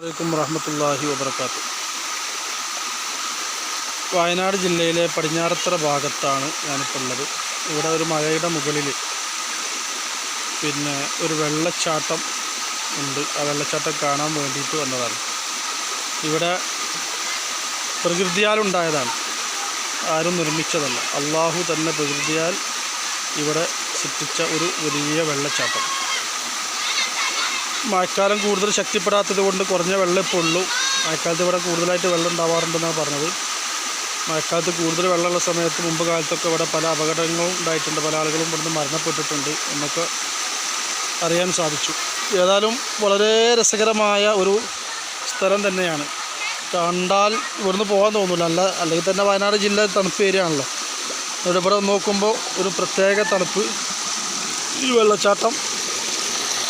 വലൈക്കും വറഹമത്തല്ലാഹി വബർക്കാത്തു വയനാട് ജില്ലയിലെ പടിഞ്ഞാറത്തറ ഭാഗത്താണ് ഞാനിപ്പോൾ ഉള്ളത്. ഇവിടെ ഒരു മഴയുടെ മുകളിൽ പിന്നെ ഒരു വെള്ളച്ചാട്ടം ഉണ്ട്. ആ വെള്ളച്ചാട്ടം കാണാൻ വേണ്ടിയിട്ട് വന്നതാണ്. ഇവിടെ പ്രകൃതിയാലുണ്ടായതാണ് ആരും നിർമ്മിച്ചതല്ല. അള്ളാഹു തന്നെ പ്രകൃതിയാൽ ഇവിടെ സൃഷ്ടിച്ച ഒരു വലിയ വെള്ളച്ചാട്ടം. മഴക്കാലം കൂടുതൽ ശക്തിപ്പെടാത്തത് കൊണ്ട് കുറഞ്ഞ വെള്ളം ഇപ്പോൾ ഉള്ളൂ. മഴക്കാലത്ത് ഇവിടെ കൂടുതലായിട്ട് വെള്ളം ഉണ്ടാവാറുണ്ടെന്നാണ് പറഞ്ഞത്. മഴക്കാലത്ത് കൂടുതൽ വെള്ളമുള്ള സമയത്ത് മുമ്പ് കാലത്തൊക്കെ ഇവിടെ പല അപകടങ്ങളും ഉണ്ടായിട്ടുണ്ട്. പല ആളുകളും ഇവിടുന്ന് മരണപ്പെട്ടിട്ടുണ്ട് എന്നൊക്കെ അറിയാൻ സാധിച്ചു. ഏതായാലും വളരെ രസകരമായ ഒരു സ്ഥലം തന്നെയാണ്. കണ്ടാൽ ഇവിടുന്ന് പോകാൻ തോന്നില്ല അല്ല അല്ലെങ്കിൽ തന്നെ വയനാട് ജില്ല തണുപ്പ് ഏരിയ ആണല്ലോ. ഇവിടെ നോക്കുമ്പോൾ ഒരു പ്രത്യേക തണുപ്പ്. ഈ വെള്ളച്ചാട്ടം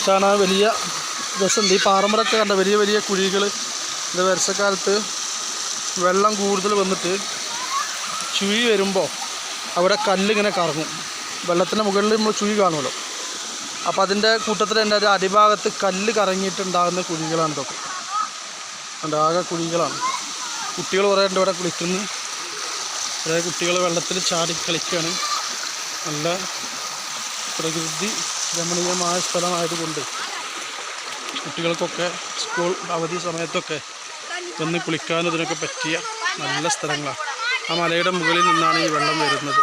കാണാൻ വലിയ രസമുണ്ട് ഈ പാറമരൊക്കെ കണ്ട വലിയ വലിയ കുഴികൾ ഇത് വർഷക്കാലത്ത് വെള്ളം കൂടുതൽ വന്നിട്ട് ചുഴി വരുമ്പോൾ അവിടെ കല്ലിങ്ങനെ കറങ്ങും. വെള്ളത്തിന്റെ മുകളിൽ നമ്മൾ ചുഴി കാണുമല്ലോ. അപ്പോൾ അതിന്റെ കൂട്ടത്തിൽ എന്റെ ഒരു അടിഭാഗത്ത് കല്ല് കറങ്ങിയിട്ടുണ്ടാകുന്ന കുഴികളാണ് ഇതൊക്കെ. ഉണ്ട് ആകെ കുഴികളാണ്. കുട്ടികൾ കുറേ ഉണ്ട് ഇവിടെ കുളിക്കുന്നു. കുറേ കുട്ടികൾ വെള്ളത്തിൽ ചാടി കളിക്കുകയാണ് നല്ല പ്രകൃതി രമണീയമായ സ്ഥലമായതുകൊണ്ട് കുട്ടികൾക്കൊക്കെ സ്കൂൾ അവധി സമയത്തൊക്കെ വന്ന് കുളിക്കാനും ഇതിനൊക്കെ പറ്റിയ നല്ല സ്ഥലങ്ങളാണ്. ആ മലയുടെ മുകളിൽ നിന്നാണ് ഈ വെള്ളം വരുന്നത്.